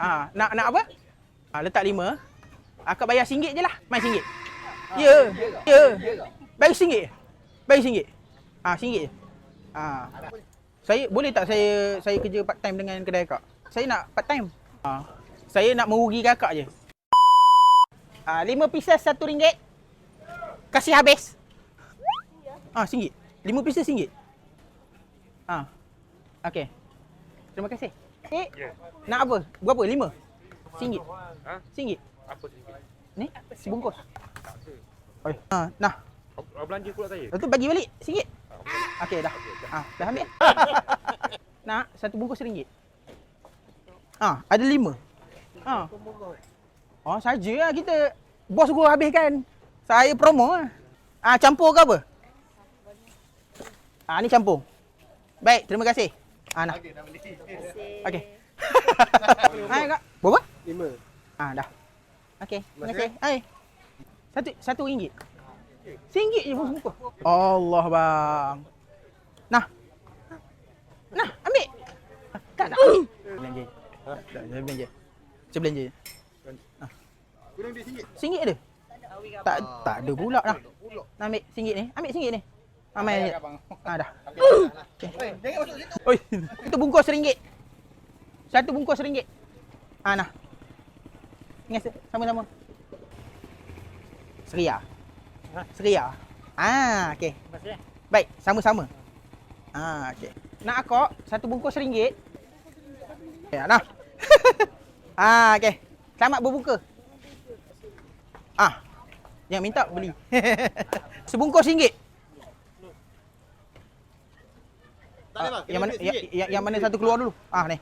Ah, nak nak apa? Ah, letak lima. Akak bayar RM1 je lah. Mai RM1. Ya. Ya. Bayar RM1. Bayar RM1. Ah, RM1 je. Ah. Saya boleh tak saya saya kerja part time dengan kedai akak? Saya nak part time. Ah. Saya nak merugikan akak je. Ah, lima pieces satu ringgit. Kasih habis. Ah, RM1. Lima pieces RM1. Ah. Okey. Terima kasih. Eh, Ya. nak apa? Berapa? Lima? RM1. Ha? RM1. Apa sedikit? Ni, sebungkus. Oi. Ha, nah. Awak belanja pula saya. Lepas tu bagi balik RM1. Okey dah. Ah, dah ambil. nak satu bungkus RM1. Ah, ada lima. Ah. Oh, saja lah kita. Bos gua habiskan. Saya promo lah. Ah, campur ke apa? Ah, ni campur. Baik, terima kasih. Ah, nah. Okey. Hai, Kak. Berapa? Lima. Ah, dah. Okey, terima kasih. Hai. Satu satu ringgit. Singgit je bungkus muka. Allah bang. Nah. Nah, ambil. Tak nak. Belanja. Ha? Tak, saya belanja. Saya belanja. Kurang duit singgit. Singgit ada? Tak tak ada pula dah. Nak ambil singgit ni. Ambil singgit ni. Ramai ayat. ha, dah. Okey. Jangan masuk situ. Oi, itu bungkus RM1. Satu bungkus RM1. Ha, ah, nah. Ingat sama-sama. Seria. Ha, seria. Ha, okey. Baik, sama-sama. Ha, okey. Nak aku satu bungkus RM1. Ya, nah. ha, okey. Selamat berbuka. Ah. Yang minta beli. Sebungkus ringgit. Ah, bang. yang mana yang, yang, yang mana satu keluar dulu? Ah ni.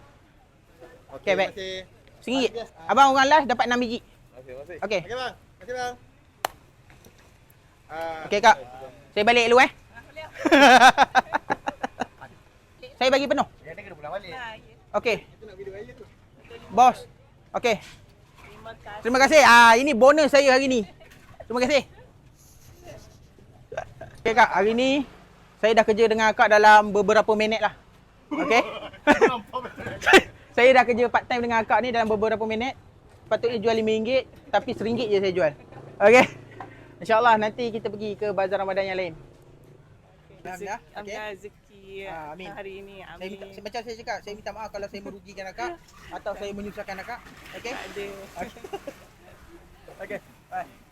Okey, baik. Terima kasih. RM1. Abang orang last dapat 6 biji. Terima kasih. Okey. Okey bang. Terima kasih bang. Ah, Okey kak. Saya balik dulu eh. Saya bagi penuh. Dia kena pulang balik. Okey. Video air tu. Bos. Okey. Terima kasih. Ah ini bonus saya hari ni. Terima kasih. Okey kak, hari ni saya dah kerja dengan akak dalam beberapa minit lah. Okey. saya dah kerja part time dengan akak ni dalam beberapa minit. Patutnya jual RM5 tapi RM1 je saya jual. Okey. InsyaAllah nanti kita pergi ke bazar Ramadan yang lain. Alhamdulillah. Okey. Ambil rezeki Ah, amin. hari ini. Saya Amin. minta, saya, macam saya cakap, saya minta maaf kalau saya merugikan akak atau saya menyusahkan akak. Okey? Tak ada. Okey. Okey. Bye.